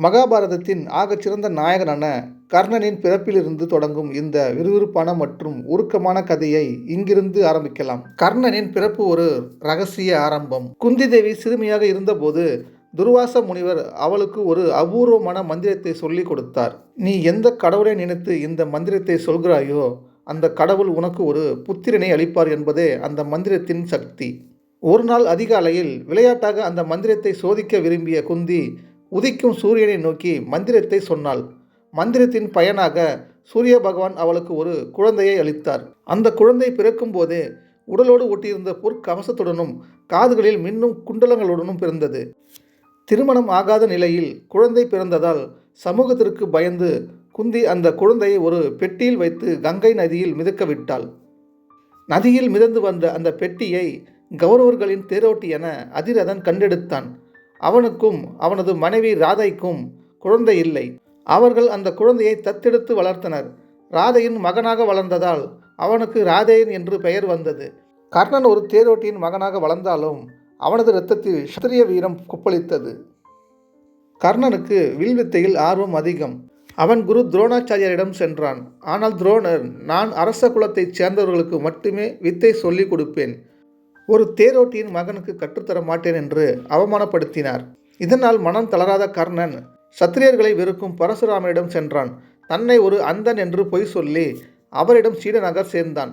மகாபாரதத்தின் ஆகச்சிறந்த நாயகனான கர்ணனின் பிறப்பிலிருந்து தொடங்கும் இந்த விறுவிறுப்பான மற்றும் உருக்கமான கதையை இங்கிருந்து ஆரம்பிக்கலாம். கர்ணனின் பிறப்பு ஒரு ரகசிய ஆரம்பம். குந்தி தேவி சிறுமியாக இருந்தபோது துர்வாச முனிவர் அவளுக்கு ஒரு அபூர்வமான மந்திரத்தை சொல்லிக் கொடுத்தார். நீ எந்த கடவுளை நினைத்து இந்த மந்திரத்தை சொல்கிறாயோ அந்த கடவுள் உனக்கு ஒரு புத்திரனை அளிப்பார் என்பதே அந்த மந்திரத்தின் சக்தி. ஒரு நாள் அதிகாலையில் விளையாட்டாக அந்த மந்திரத்தை சோதிக்க விரும்பிய குந்தி உதிக்கும் சூரியனை நோக்கி மந்திரத்தை சொன்னாள். மந்திரத்தின் பயனாக சூரிய பகவான் அவளுக்கு ஒரு குழந்தையை அளித்தார். அந்த குழந்தை பிறக்கும் போதே உடலோடு ஒட்டியிருந்த பொற்கவசத்துடனும் காதுகளில் மின்னும் குண்டலங்களுடனும் பிறந்தது. திருமணம் ஆகாத நிலையில் குழந்தை பிறந்ததால் சமூகத்திற்கு பயந்து குந்தி அந்த குழந்தையை ஒரு பெட்டியில் வைத்து கங்கை நதியில் மிதக்க விட்டாள். நதியில் மிதந்து வந்த அந்த பெட்டியை கௌரவர்களின் தேரோட்டி என அதிரதன் கண்டெடுத்தான். அவனுக்கும் அவனது மனைவி ராதைக்கும் குழந்தை இல்லை. அவர்கள் அந்த குழந்தையை தத்தெடுத்து வளர்த்தனர். ராதையின் மகனாக வளர்ந்ததால் அவனுக்கு ராதேயன் என்று பெயர் வந்தது. கர்ணன் ஒரு தேரோட்டியின் மகனாக வளர்ந்தாலும் அவனது இரத்தத்தில் சத்திரிய வீரம் கொப்பளித்தது. கர்ணனுக்கு வில்வித்தையில் ஆர்வம் அதிகம். அவன் குரு துரோணாச்சாரியரிடம் சென்றான். ஆனால் துரோணர் நான் அரச குலத்தைச் சேர்ந்தவர்களுக்கு மட்டுமே வித்தை சொல்லிக் கொடுப்பேன். ஒரு தேரோட்டியின் மகனுக்கு கற்றுத்தர மாட்டேன் என்று அவமானப்படுத்தினார். இதனால் மனம் தளராத கர்ணன் சத்திரியர்களை வெறுக்கும் பரசுராமனிடம் சென்றான். தன்னை ஒரு அந்தன் என்று பொய் சொல்லி அவரிடம் சீடனாக சேர்ந்தான்.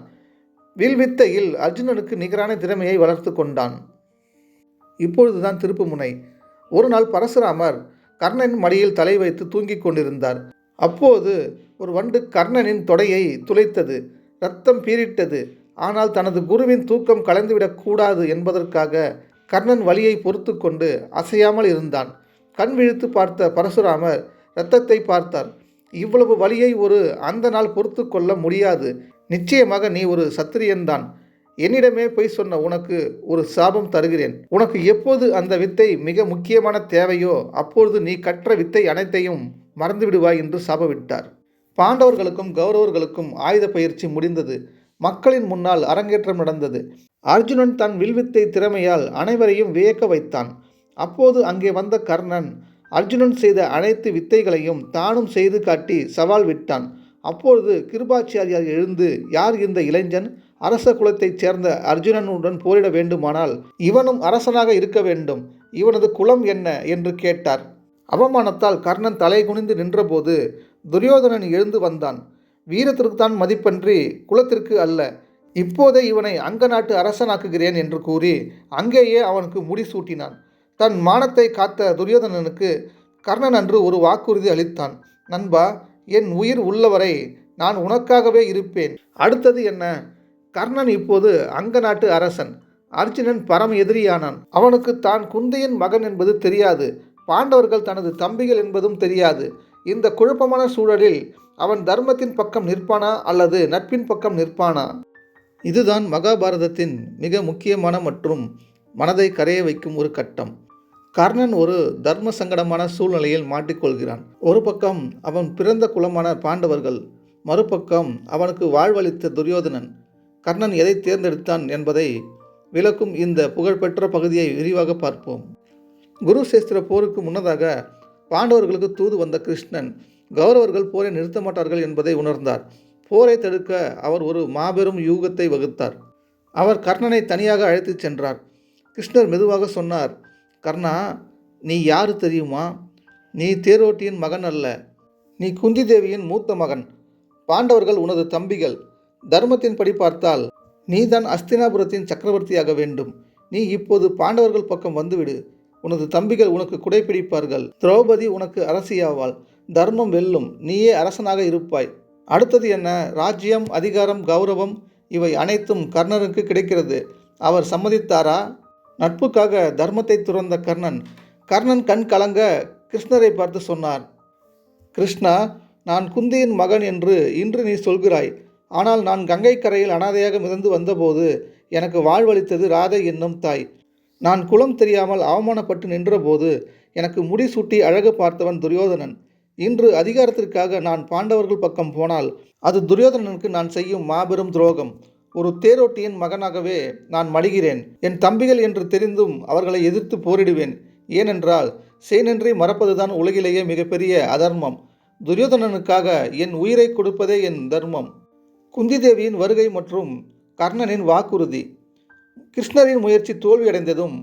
வில்வித்தையில் அர்ஜுனனுக்கு நிகரான திறமையை வளர்த்து கொண்டான். இப்பொழுதுதான் திருப்புமுனை ஒரு நாள் பரசுராமர் கர்ணனின் மடியில் தலை வைத்து தூங்கிக் கொண்டிருந்தார். அப்போது ஒரு வண்டு கர்ணனின் தொடையை துளைத்தது. ரத்தம் பீரிட்டது ஆனால் தனது குருவின் தூக்கம் கலந்துவிடக்கூடாது என்பதற்காக கர்ணன் வலியை பொறுத்து கொண்டு அசையாமல் இருந்தான். கண் விழித்து பார்த்த பரசுராமர் இரத்தத்தை பார்த்தார். இவ்வளவு வலியை ஒரு அந்த நாள் பொறுத்து கொள்ள முடியாது. நிச்சயமாக நீ ஒரு சத்திரியன்தான் என்னிடமே பொய் சொன்ன உனக்கு ஒரு சாபம் தருகிறேன். உனக்கு எப்போது அந்த வித்தை மிக முக்கியமான தேவையோ அப்பொழுது நீ கற்ற வித்தை அனைத்தையும் மறந்துவிடுவாய் என்று சாபவிட்டார் பாண்டவர்களுக்கும் கௌரவர்களுக்கும் ஆயுத பயிற்சி முடிந்தது. மக்களின் முன்னால் அரங்கேற்றம் நடந்தது. அர்ஜுனன் தன் வில்வித்தை திறமையால் அனைவரையும் வியக்க வைத்தான். அப்போது அங்கே வந்த கர்ணன் அர்ஜுனன் செய்த அனைத்து வித்தைகளையும் தானும் செய்து காட்டி சவால் விட்டான். அப்பொழுது கிருபாச்சாரியார் எழுந்து யார் இந்த இளைஞன்? அரச குலத்தைச் சேர்ந்த அர்ஜுனனுடன் போரிட வேண்டுமானால் இவனும் அரசனாக இருக்க வேண்டும். இவனது குலம் என்ன? என்று கேட்டார். அவமானத்தால் கர்ணன் தலை குனிந்து நின்றபோது துரியோதனன் எழுந்து வந்தான். வீரத்திற்குத்தான் மதிப்பன்றி குலத்திற்கு அல்ல. இப்போதே இவனை அங்க நாட்டு அரசனாக்குகிறேன் என்று கூறி அங்கேயே அவனுக்கு முடிசூட்டினான் தன் மானத்தை காத்த துரியோதனனுக்கு கர்ணன் அன்று ஒரு வாக்குறுதி அளித்தான். நண்பா என் உயிர் உள்ளவரை நான் உனக்காகவே இருப்பேன். அடுத்தது என்ன? கர்ணன் இப்போது அங்க நாட்டு அரசன். அர்ஜுனன் பரம எதிரியானான். அவனுக்கு தான் குந்தையின் மகன் என்பது தெரியாது. பாண்டவர்கள் தனது தம்பிகள் என்பதும் தெரியாது. இந்த குழப்பமான சூழலில் அவன் தர்மத்தின் பக்கம் நிற்பானா அல்லது நட்பின் பக்கம் நிற்பானா? இதுதான் மகாபாரதத்தின் மிக முக்கியமான மற்றும் மனதை கரைய வைக்கும் ஒரு கட்டம். கர்ணன் ஒரு தர்ம சங்கடமான சூழ்நிலையில் மாட்டிக்கொள்கிறான். ஒரு பக்கம் அவன் பிறந்த குலமான பாண்டவர்கள் மறுபக்கம் அவனுக்கு வாழ்வளித்த துரியோதனன். கர்ணன் எதை தேர்ந்தெடுத்தான் என்பதை விளக்கும் இந்த புகழ்பெற்ற பகுதியை விரிவாக பார்ப்போம். குருசேஸ்திர போருக்கு முன்னதாக பாண்டவர்களுக்கு தூது வந்த கிருஷ்ணன் கௌரவர்கள் போரை நிறுத்த மாட்டார்கள் என்பதை உணர்ந்தார். போரை தடுக்க அவர் ஒரு மாபெரும் யூகத்தை வகுத்தார். அவர் கர்ணனை தனியாக அழைத்துச் சென்றார். கிருஷ்ணர் மெதுவாக சொன்னார் கர்ணா நீ யாரு தெரியுமா? நீ தேரோட்டியின் மகன் அல்ல. நீ குந்தி தேவியின் மூத்த மகன். பாண்டவர்கள் உனது தம்பிகள். தர்மத்தின்படி பார்த்தால் நீதான் அஸ்தினாபுரத்தின் சக்கரவர்த்தியாக வேண்டும். நீ இப்போது பாண்டவர்கள் பக்கம் வந்துவிடு. உனது தம்பிகள் உனக்கு குடைப்பிடிப்பார்கள் திரௌபதி உனக்கு அரசியாவாள். தர்மம் வெல்லும். நீயே அரசனாக இருப்பாய். அடுத்தது என்ன? ராஜ்யம் அதிகாரம் கௌரவம் இவை அனைத்தும் கர்ணனுக்கு கிடைக்கிறது. அவர் சம்மதித்தாரா? நட்புக்காக தர்மத்தை துறந்த கர்ணன். கர்ணன் கண் கலங்க கிருஷ்ணரை பார்த்து சொன்னார். கிருஷ்ணா நான் குந்தியின் மகன் என்று இன்று நீ சொல்கிறாய். ஆனால் நான் கங்கை கரையில் அனாதையாக மிதந்து வந்தபோது எனக்கு வாழ்வளித்தது ராதை என்னும் தாய். நான் குலம் தெரியாமல் அவமானப்பட்டு நின்றபோது எனக்கு முடிசூட்டி அழகு பார்த்தவன் துரியோதனன். இன்று அதிகாரத்திற்காக நான் பாண்டவர்கள் பக்கம் போனால் அது துரியோதனனுக்கு நான் செய்யும் மாபெரும் துரோகம். ஒரு தேரோட்டியின் மகனாகவே நான் மடிகிறேன். என் தம்பிகள் என்று தெரிந்தும் அவர்களை எதிர்த்து போரிடுவேன். ஏனென்றால் சேனன்றி மறப்பதுதான் உலகிலேயே மிகப்பெரிய அதர்மம். துரியோதனனுக்காக என் உயிரை கொடுப்பதே என் தர்மம். குந்தி தேவியின் வருகை மற்றும் கர்ணனின் வாக்குறுதி. கிருஷ்ணரின் முயற்சி தோல்வியடைந்ததும்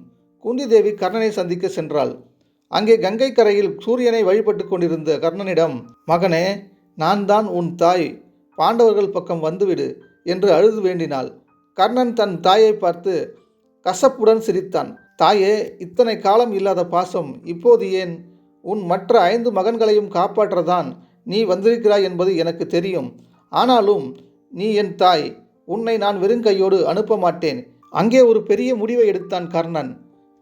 குந்தி தேவி கர்ணனை சந்திக்க சென்றாள். அங்கே கங்கை கரையில் சூரியனை வழிபட்டு கொண்டிருந்த கர்ணனிடம் மகனே நான் தான் உன் தாய். பாண்டவர்கள் பக்கம் வந்துவிடு என்று அழுது வேண்டினாள். கர்ணன் தன் தாயை பார்த்து கசப்புடன் சிரித்தான். தாயே இத்தனை காலம் இல்லாத பாசம் இப்போது ஏன்? உன் மற்ற ஐந்து மகன்களையும் காப்பாற்றதான் நீ வந்திருக்கிறாய் என்பது எனக்கு தெரியும். ஆனாலும் நீ என் தாய். உன்னை நான் வெறுங்கையோடு அனுப்ப மாட்டேன். அங்கே ஒரு பெரிய முடிவை எடுத்தான் கர்ணன்.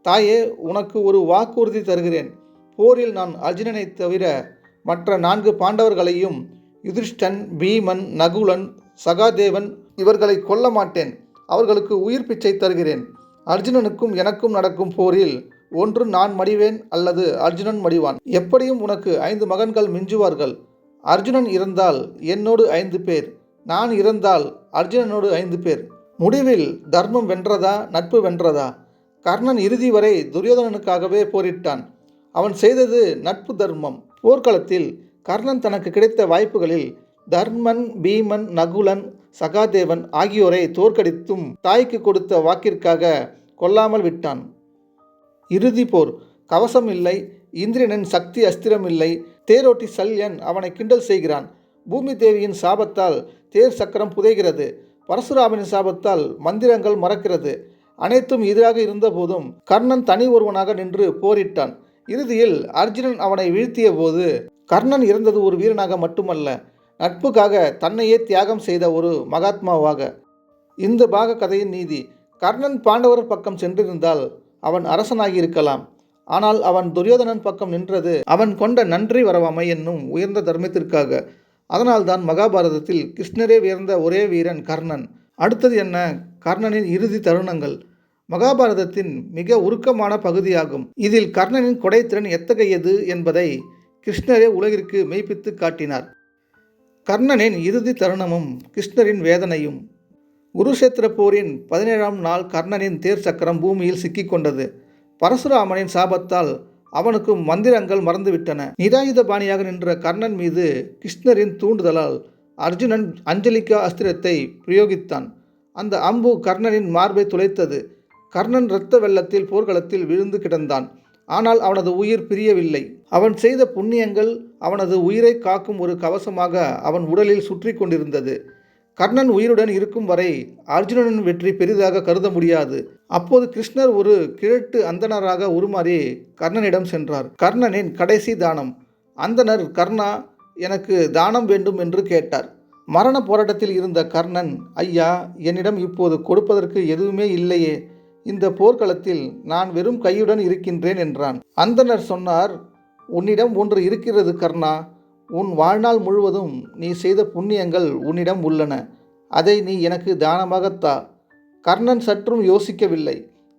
தாயே உனக்கு ஒரு வாக்குறுதி தருகிறேன். போரில் நான் அர்ஜுனனை தவிர மற்ற நான்கு பாண்டவர்களையும் யுதிஷ்டன் பீமன் நகுலன் சகாதேவன் இவர்களை கொல்ல மாட்டேன். அவர்களுக்கு உயிர் பிச்சை தருகிறேன். அர்ஜுனனுக்கும் எனக்கும் நடக்கும் போரில் ஒன்று நான் மடிவேன் அல்லது அர்ஜுனன் மடிவான். எப்படியும் உனக்கு ஐந்து மகன்கள் மிஞ்சுவார்கள். அர்ஜுனன் இருந்தால் என்னோடு ஐந்து பேர். நான் இறந்தால் அர்ஜுனனோடு ஐந்து பேர். முடிவில் தர்மம் வென்றதா நட்பு வென்றதா? கர்ணன் இறுதி வரை துரியோதனனுக்காகவே போரிட்டான். அவன் செய்தது நட்பு தர்மம். போர்க்களத்தில் கர்ணன் தனக்கு கிடைத்த வாய்ப்புகளில் தர்மன் பீமன் நகுலன் சகாதேவன் ஆகியோரை தோற்கடித்தும் தாய்க்கு கொடுத்த வாக்கிற்காக கொல்லாமல் விட்டான். இறுதி போர். கவசம் இல்லை இந்திரனின் சக்தி அஸ்திரம் இல்லை தேரோட்டி சல்யன் அவனை கிண்டல் செய்கிறான். பூமி தேவியின் சாபத்தால் தேர் சக்கரம் புதைகிறது. பரசுராமின் சாபத்தால் மந்திரங்கள் மறக்கிறது. அனைத்தும் எதிராக இருந்தபோதும் கர்ணன் தனி ஒருவனாக நின்று போரிட்டான். இறுதியில் அர்ஜுனன் அவனை வீழ்த்திய போது கர்ணன் இறந்தது ஒரு வீரனாக மட்டுமல்ல நட்புக்காக தன்னையே தியாகம் செய்த ஒரு மகாத்மாவாக. இந்த பாக கதையின் நீதி கர்ணன் பாண்டவர் பக்கம் சென்றிருந்தால் அவன் அரசனாகி இருக்கலாம் ஆனால் அவன் துரியோதனன் பக்கம் நின்றது அவன் கொண்ட நன்றி வரவாமை என்னும் உயர்ந்த தர்மத்திற்காக. அதனால்தான் மகாபாரதத்தில் கிருஷ்ணரே உயர்ந்த ஒரே வீரன் கர்ணன். அடுத்தது என்ன? கர்ணனின் இறுதி தருணங்கள். மகாபாரதத்தின் மிக உருக்கமான பகுதியாகும். இதில் கர்ணனின் கொடைத்திறன் எத்தகையது என்பதை கிருஷ்ணரே உலகிற்கு மெய்ப்பித்து காட்டினார். கர்ணனின் இறுதி தருணமும் கிருஷ்ணரின் வேதனையும். குருஷேத்திர போரின் பதினேழாம் நாள் கர்ணனின் தேர் சக்கரம் பூமியில் சிக்கிக்கொண்டது பரசுராமனின் சாபத்தால் அவனுக்கும் மந்திரங்கள் மறந்துவிட்டன. நிராயுதபாணியாக நின்ற கர்ணன் மீது கிருஷ்ணரின் தூண்டுதலால் அர்ஜுனன் அஞ்சலிகா அஸ்திரத்தை பிரயோகித்தான். அந்த அம்பு கர்ணனின் மார்பை துளைத்தது. கர்ணன் இரத்த வெள்ளத்தில் போர்க்களத்தில் விழுந்து கிடந்தான். ஆனால் அவனது உயிர் பிரியவில்லை. அவன் செய்த புண்ணியங்கள் அவனது உயிரை காக்கும் ஒரு கவசமாக அவன் உடலில் சுற்றி கொண்டிருந்தது. கர்ணன் உயிருடன் இருக்கும் வரை அர்ஜுனனின் வெற்றி பெரிதாக கருத முடியாது. அப்போது கிருஷ்ணர் ஒரு கிழட்டு அந்தணராக உருமாறி கர்ணனிடம் சென்றார். கர்ணனின் கடைசி தானம். அந்தனர் கர்ணா எனக்கு தானம் வேண்டும் என்று கேட்டார். மரண போராட்டத்தில் இருந்த கர்ணன் ஐயா என்னிடம் இப்போது கொடுப்பதற்கு எதுவுமே இல்லையே. இந்த போர்க்களத்தில் நான் வெறும் கையுடன் இருக்கின்றேன் என்றான். அந்தனர் சொன்னார் உன்னிடம் ஒன்று இருக்கிறது கர்ணா. உன் வாழ்நாள் முழுவதும் நீ செய்த புண்ணியங்கள் உன்னிடம் உள்ளன. அதை நீ எனக்கு தானமாகத்தா கர்ணன் சற்றும் யோசிக்கவில்லை.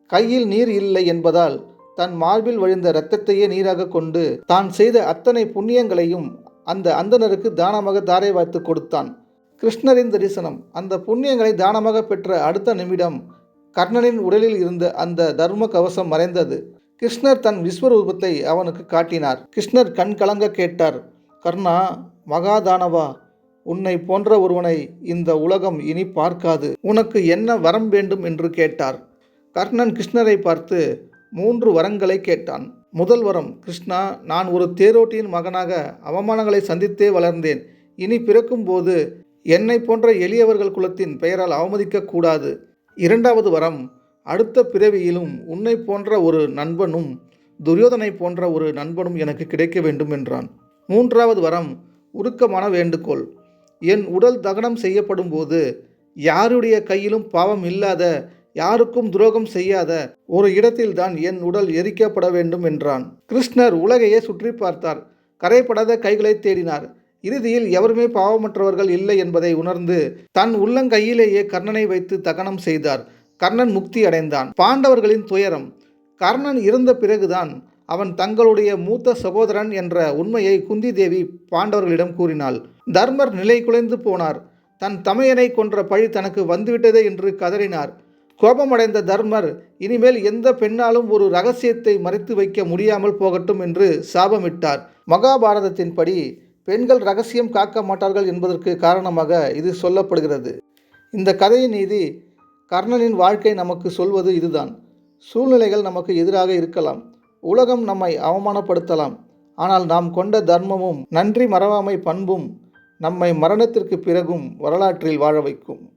கையில் நீர் இல்லை என்பதால் தன் மார்பில் வழிந்த இரத்தத்தையே நீராக கொண்டு தான் செய்த அத்தனை புண்ணியங்களையும் அந்த அந்தணருக்கு தானமாக தாரை வாய்த்து கொடுத்தான். கிருஷ்ணரின் தரிசனம் அந்த புண்ணியங்களை தானமாக பெற்ற அடுத்த நிமிடம் கர்ணனின் உடலில் இருந்த அந்த தர்ம கவசம் மறைந்தது. கிருஷ்ணர் தன் விஸ்வரூபத்தை அவனுக்கு காட்டினார். கிருஷ்ணர் கண் கலங்க கேட்டார். கர்ணா மகாதானவா உன்னை போன்ற ஒருவனை இந்த உலகம் இனி பார்க்காது. உனக்கு என்ன வரம் வேண்டும் என்று கேட்டார். கர்ணன் கிருஷ்ணரை பார்த்து மூன்று வரங்களை கேட்டான். முதல் வரம் கிருஷ்ணா நான் ஒரு தேரோட்டியின் மகனாக அவமானங்களை சந்தித்தே வளர்ந்தேன். இனி பிறக்கும்போது என்னை போன்ற எளியவர்கள் குலத்தின் பெயரால் அவமதிக்கக்கூடாது இரண்டாவது வரம் அடுத்த பிறவியிலும் உன்னை போன்ற ஒரு நண்பனும் துரியோதனை போன்ற ஒரு நண்பனும் எனக்கு கிடைக்க வேண்டும் என்றான். மூன்றாவது வரம் உருக்கமான வேண்டுகோள். என் உடல் தகனம் செய்யப்படும் போது யாருடைய கையிலும் பாவம் இல்லாத யாருக்கும் துரோகம் செய்யாத ஒரு இடத்தில்தான் என் உடல் எரிக்கப்பட வேண்டும் என்றான். கிருஷ்ணர் உலகையே சுற்றி பார்த்தார். கரைப்படாத கைகளை தேடினார். இறுதியில் எவருமே பாவமற்றவர்கள் இல்லை என்பதை உணர்ந்து தன் உள்ளங்கையிலேயே கர்ணனை வைத்து தகனம் செய்தார். கர்ணன் முக்தி அடைந்தான். பாண்டவர்களின் துயரம். கர்ணன் இறந்த பிறகுதான் அவன் தங்களுடைய மூத்த சகோதரன் என்ற உண்மையை குந்தி தேவி பாண்டவர்களிடம் கூறினாள். தர்மர் நிலை குலைந்து போனார். தன் தமையனை கொன்ற பழி தனக்கு வந்துவிட்டதே என்று கதறினார். கோபமடைந்த தர்மர் இனிமேல் எந்த பெண்ணாலும் ஒரு ரகசியத்தை மறைத்து வைக்க முடியாமல் போகட்டும் என்று சாபமிட்டார். மகாபாரதத்தின்படி பெண்கள் ரகசியம் காக்க மாட்டார்கள் என்பதற்கு காரணமாக இது சொல்லப்படுகிறது. இந்த கதையின் நீதி கர்ணனின் வாழ்க்கை நமக்கு சொல்வது இதுதான். சூழ்நிலைகள் நமக்கு எதிராக இருக்கலாம். உலகம் நம்மை அவமானப்படுத்தலாம். ஆனால் நாம் கொண்ட தர்மமும் நன்றி மறவாமை பண்பும் நம்மை மரணத்திற்கு பிறகும் வரலாற்றில் வாழ வைக்கும்.